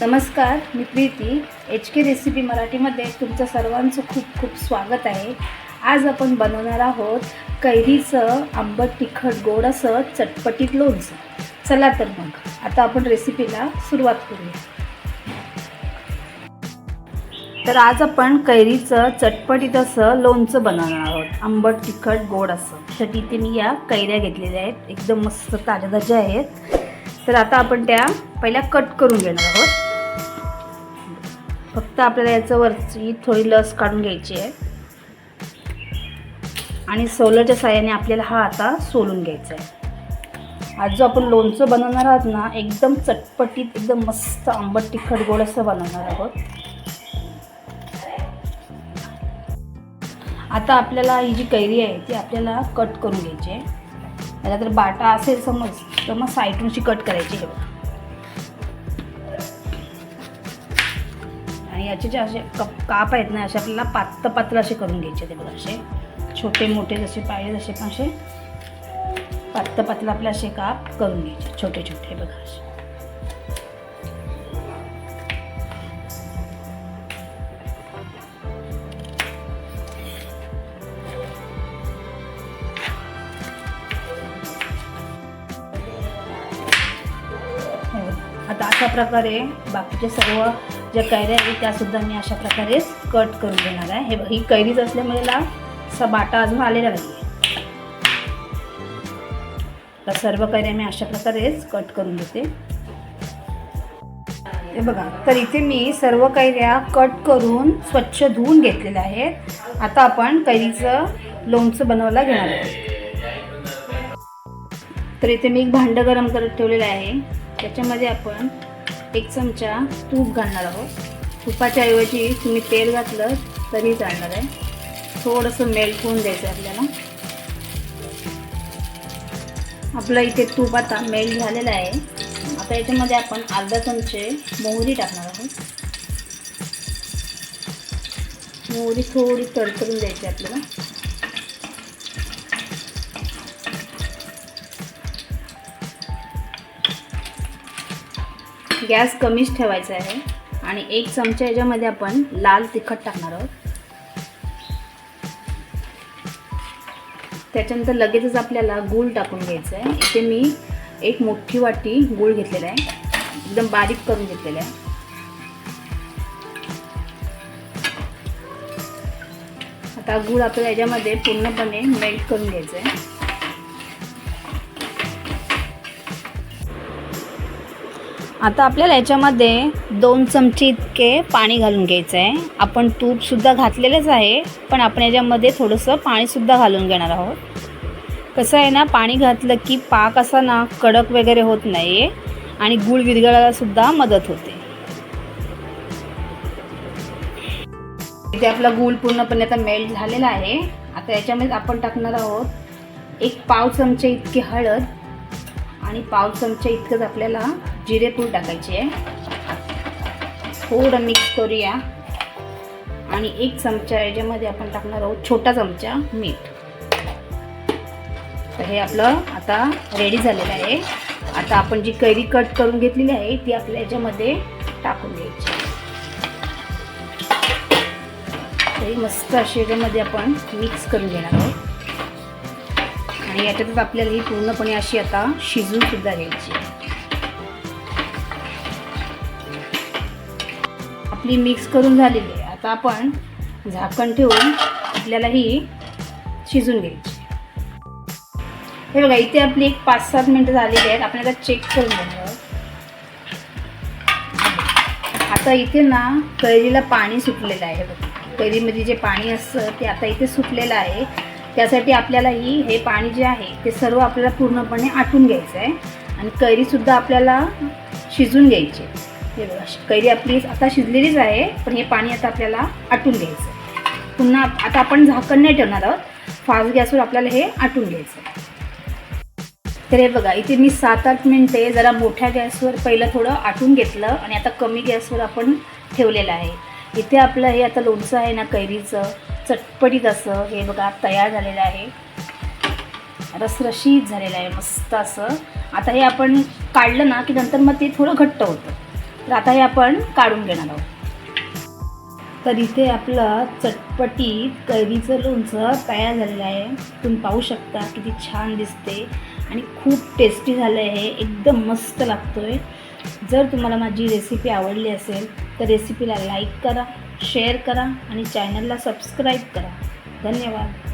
नमस्कार मी Preeti. H K recipe मराठीमध्ये तुमचं सर्वांचं खूप खूप स्वागत आहे. आज आपण बनवणार आहोत कैरीचं आंबट तिखट गोड असं चटपटीत लोणचं. चला तर मग आता आपण रेसिपीला सुरुवात करूया. तर आज आपण कैरीचं चटपटीत असं लोणचं बनवणार आहोत. आंबट तिखट गोड असं. त्यासाठी इथे मी या कैऱ्या घेतलेल्या आहेत. एकदम मस्त ताज्या ताज्या आहेत. तर आता आपण त्या पहिल्या कट करून घेणार आहोत. फक्त आपल्याला याचं वरची थोडी लस काढून घ्यायची आहे. आणि सोलरच्या साह्याने आपल्याला हा आता सोलून घ्यायचा आहे. आज जो आपण लोणचं बनवणार आहोत ना एकदम चटपटीत एकदम मस्त आंबट तिखट गोड असं बनवणार आहोत. आता आपल्याला ही जी कैरी आहे ती आपल्याला कट करून घ्यायची आहे. त्याला तर बाटा असेल समज तर मग साईटूनशी कट करायची आहे. याचे जे असे कप काप आहेत ना असे आपल्याला पातळ पातळ असे करून घ्यायचे ते बघा असे छोटे मोठे जसे पाहिजे तसे पण असे पातळ पातळ आपले असे काप करून घ्यायचे छोटे छोटे बघा असे बघा. आता अशा प्रकारे बाकीचे सर्व ज्या कैऱ्या आहेत त्यासुद्धा मी अशा प्रकारे कट करून देणार आहे. हे ही कैरीच असल्यामुळे ला असा बाटा अजून आलेला नाही तर सर्व कैऱ्या मी अशा प्रकारेच कट करून देते. हे बघा तर इथे मी सर्व कैऱ्या कट करून स्वच्छ धुवून घेतलेल्या आहेत. आता आपण कैरीचं लोणचं बनवायला घेणार आहोत. तर इथे मी एक भांडं गरम करत ठेवलेलं आहे. त्याच्यामध्ये आपण एक चमचा तूप घालणार आहोत. तुपाच्या ऐवजी तुम्ही तेल घातलं तरी चालणार आहे. थोडंसं मेल्ट होऊन द्यायचं आहे आपल्याला. आपलं इथे तूप आता मेल्ट झालेलं आहे. आता याच्यामध्ये आपण अर्धा चमचे मोहरी टाकणार आहोत. मोहरी थोडी तडतडून द्यायची आपल्याला. गॅस कमीच ठेवायचा आहे आणि एक चमचा याच्यामध्ये आपण लाल तिखट टाकणार आहोत. त्याच्यानंतर लगेचच आपल्याला गूळ टाकून घ्यायचं आहे. इथे मी एक मोठी वाटी गूळ घेतलेला आहे. एकदम बारीक करून घेतलेला आहे. आता गूळ आपल्याला याच्यामध्ये पूर्णपणे मेल्ट करून घ्यायचं आहे. आता आपल्याला याच्यामध्ये दोन चमचे इतके पाणी घालून घ्यायचं आहे आपण तूपसुद्धा घातलेलंच आहे पण आपण याच्यामध्ये थोडंसं पाणीसुद्धा घालून घेणार आहोत. कसं आहे ना पाणी घातलं की पाक असा ना कडक वगैरे होत नाही आहे आणि गूळ विरघळायलासुद्धा मदत होते. इथे आपला गूळ पूर्णपणे आता मेल्ट झालेला आहे. आता याच्यामध्ये आपण टाकणार आहोत एक पाव चमचे इतकी हळद आणि पाव चमचा इतकंच आपल्याला जिरेपूड टाकायची आहे. थोडं मिक्स करूया. आणि एक चमचा याच्यामध्ये आपण टाकणार आहोत छोटा चमचा मीठ. तर हे आपलं आता रेडी झालेलं आहे. आता आपण जी कैरी कट करून घेतलेली आहे ती आपल्या याच्यामध्ये टाकून घ्यायची. तरी मस्त अशी याच्यामध्ये आपण मिक्स करून घेणार आहोत. आणि याच्यातच आपल्याला ही पूर्णपणे अशी आता शिजून सुद्धा घ्यायची आपली मिक्स करून झालेली आहे. आता आपण झाकण ठेवून आपल्याला ही शिजून घ्यायची. हे बघा इथे आपली एक पाच सात मिनटं झालेली आहेत. आपण आता चेक करून घेणार आता इथे ना कैरीला पाणी सुटलेलं आहे. बघा कैरीमध्ये जे पाणी असतं ते आता इथे सुटलेलं आहे. त्यासाठी आपल्याला ही हे पाणी जे आहे ते सर्व आपल्याला पूर्णपणे आटून घ्यायचं आहे. आणि कैरीसुद्धा आपल्याला शिजून घ्यायची हे बघा कैरी आपली आता शिजलेलीच आहे पण हे पाणी आता आपल्याला आटून घ्यायचं पुन्हा आता आपण झाकण नाही ठेवणार आहोत. फास्ट गॅसवर आपल्याला हे आटून घ्यायचं तर हे बघा इथे मी सात आठ मिनटे जरा मोठ्या गॅसवर पहिलं थोडं आटून घेतलं आणि आता कमी गॅसवर आपण ठेवलेलं आहे. इथे आपलं हे आता लोणचं आहे ना कैरीचं चटपटीत असं हे बघा तयार झालेलं आहे. रसरशीत झालेलं आहे मस्त असं. आता हे आपण काढलं ना की नंतर मग ते थोडं घट्ट होतं. तर आता हे आपण काढून घेणार आहोत. तर इथे आपलं चटपटीत कैरीचं लोणचं तयार झालेलं आहे. तुम्ही पाहू शकता किती छान दिसते आणि खूप टेस्टी झालं आहे एकदम मस्त लागतो आहे जर तुम्हाला माझी रेसिपी आवडली असेल तर रेसिपीला लाईक करा शेअर करा आणि चॅनलला सबस्क्राईब करा. धन्यवाद.